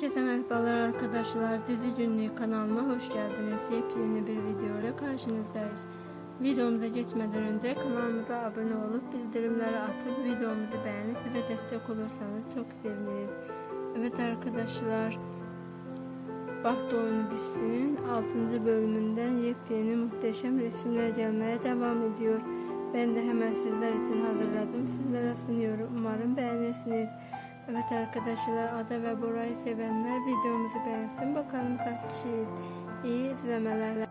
Herkese merhabalar arkadaşlar. Dizi Günlüğü kanalıma hoş geldiniz. Yepyeni bir videoyla karşınızdayız. Videomuza geçmeden önce kanalımıza abone olup bildirimleri açıp videomuzu beğenip bize destek olursanız çok seviniriz. Evet arkadaşlar. Baht Oyunu dizisinin 6. bölümünden yepyeni muhteşem resimler gelmeye devam ediyor. Ben de hemen sizler için hazırladım. Sizlere sunuyorum. Umarım beğenirsiniz. Evet arkadaşlar Ada ve Bora'yı sevenler videomuzu beğensin. Bakalım kaç kişiyiz. İyi izlemeler.